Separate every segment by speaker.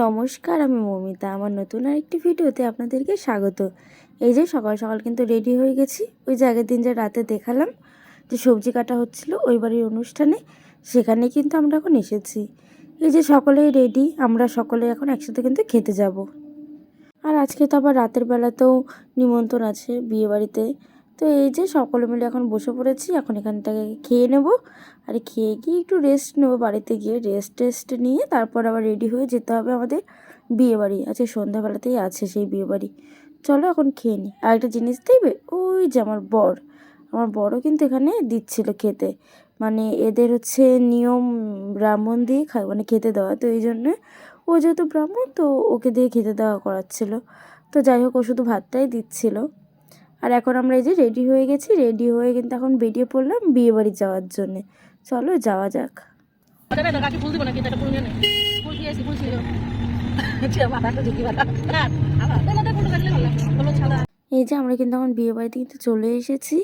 Speaker 1: নমস্কার, আমি মৌমিতা। আমার নতুন আরেকটি ভিডিওতে আপনাদেরকে স্বাগত। এই যে সকাল সকাল কিন্তু রেডি হয়ে গেছি। ওই যে আগের দিন যে রাতে দেখালাম, যে সবজি কাটা হচ্ছিল, ওই বাড়ির অনুষ্ঠানে, সেখানে কিন্তু আমরা এখন এসেছি। এই যে সকলেই রেডি, আমরা সকলে এখন একসাথে কিন্তু খেতে যাব। আর আজকে তো আবার রাতের বেলাতেও নিমন্ত্রণ আছে বিয়ে বাড়িতে তো এই যে সকলে মিলে এখন বসে পড়েছি, এখন এখান থেকে খেয়ে নেব। আর খেয়ে গিয়ে একটু রেস্ট নেব বাড়িতে গিয়ে। রেস্ট টেস্ট নিয়ে তারপর আবার রেডি হয়ে যেতে হবে আমাদের বিয়ে বাড়ি আজকে সন্ধ্যাবেলাতেই আছে সেই বিয়ে বাড়ি চলো এখন খেয়ে নিই আর একটা জিনিস দেখবে? ওই যে আমার বর। আমার বড়ও কিন্তু এখানে দিচ্ছিল খেতে। মানে এদের হচ্ছে নিয়ম ব্রাহ্মণ দিয়ে খা মানে খেতে দেওয়া। তো এই জন্যে ও যেহেতু ব্রাহ্মণ, তো ওকে দিয়ে খেতে দেওয়া করাচ্ছিল। তো যাই হোক, ও শুধু ভাতটাই দিচ্ছিল। আর এখন আমরা এই যে রেডি হয়ে গেছি রেডি হয়ে কিন্তু এখন বেরিয়ে পড়লাম বিয়ে বাড়ি যাওয়ার জন্যে। চলো যাওয়া যাক। এই যে আমরা কিন্তু এখন বিয়ে বাড়িতে কিন্তু চলে এসেছি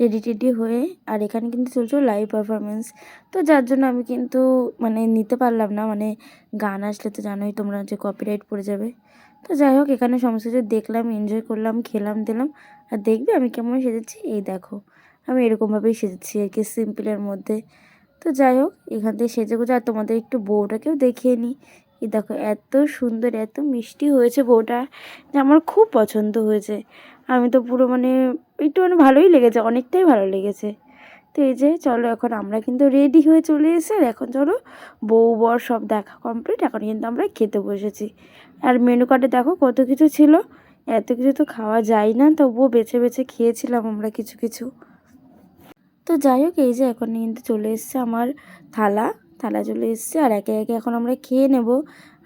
Speaker 1: রেডি টেডি হয়ে। আর এখানে কিন্তু চলছে লাইভ পারফরমেন্স তো যার জন্য আমি কিন্তু মানে নিতে পারলাম না। মানে গান আসলে তো জানোই তোমরা যে কপিরাইট পড়ে যাবে। তো যাই হোক, এখানে সমস্ত কিছু দেখলাম এনজয় করলাম, খেলাম, দিলাম। আর দেখবে আমি কেমন সেজেছি? এই দেখো, আমি এরকমভাবেই সেজেছি আর কি সিম্পলের মধ্যে। তো যাই হোক, এখান থেকে সেজে গুজে, আর তোমাদের একটু বউটাকেও দেখিয়ে নিই। এই দেখো, এত সুন্দর, এত মিষ্টি হয়েছে বউটা, যে আমার খুব পছন্দ হয়েছে। আমি তো পুরো মানে একটু মানে ভালোই লেগেছে, অনেকটাই ভালো লেগেছে। তো এই যে, চলো এখন আমরা কিন্তু রেডি হয়ে চলে এসে আর এখন চলো, বউ, বর সব দেখা কমপ্লিট এখন কিন্তু আমরা খেতে বসেছি। আর মেনু কার্ডে দেখো কত কিছু ছিল। এত কিছু তো খাওয়া যায় না, তবুও বেছে বেছে খেয়েছিলাম আমরা কিছু কিছু। তো যাই হোক, এই যে এখন কিন্তু চলে এসছে আমার থালা। থালা চলে এসছে আর একে একে এখন আমরা খেয়ে নেব।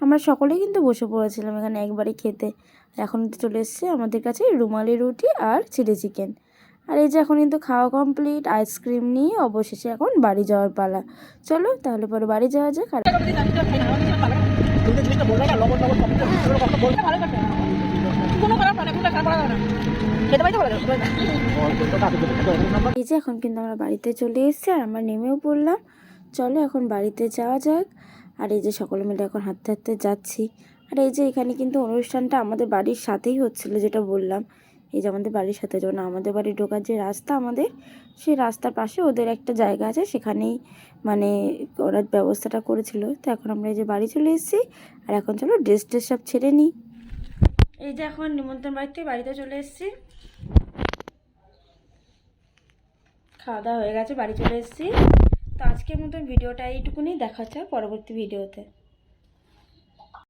Speaker 1: আমরা সকলেই কিন্তু বসে পড়েছিলাম এখানে একবারই খেতে। এখন চলে এসছে আমাদের কাছে রুমালি রুটি আর চিলি চিকেন। আর এই যে এখন কিন্তু খাওয়া কমপ্লিট আইসক্রিম নিয়ে অবশেষে এখন বাড়ি যাওয়ার পালা। চলো তাহলে পরে বাড়ি যাওয়া যাক আর এই যে এখন কিন্তু আমরা বাড়িতে চলে এসেছি, আর আমরা নেমেও পড়লাম। চলো এখন বাড়িতে যাওয়া যাক। আর এই যে সকলে মিলে এখন হাঁটতে হাঁটতে যাচ্ছি। আর এই যে এখানে কিন্তু অনুষ্ঠানটা আমাদের বাড়ির সাথেই হচ্ছিল, যেটা বললাম। এই যে আমাদের বাড়ির সাথে যেমন আমাদের বাড়ি ঢোকার যে রাস্তা আমাদের, সেই রাস্তার পাশে ওদের একটা জায়গা আছে, সেখানেই মানে ওরা ব্যবস্থাটা করেছিল। তো এখন আমরা এই যে বাড়ি চলে এসেছি, আর এখন চলো ড্রেস ট্রেস সব ছেড়ে নিই। এই যে এখন নিমন্ত্রণ বাড়িতে বাড়িতে চলে এসেছি। খাওয়া দাওয়া হয়ে গেছে, বাড়ি চলে এসেছি। তো আজকের মতন ভিডিওটা এইটুকুনি, দেখা হচ্ছে পরবর্তী ভিডিওতে।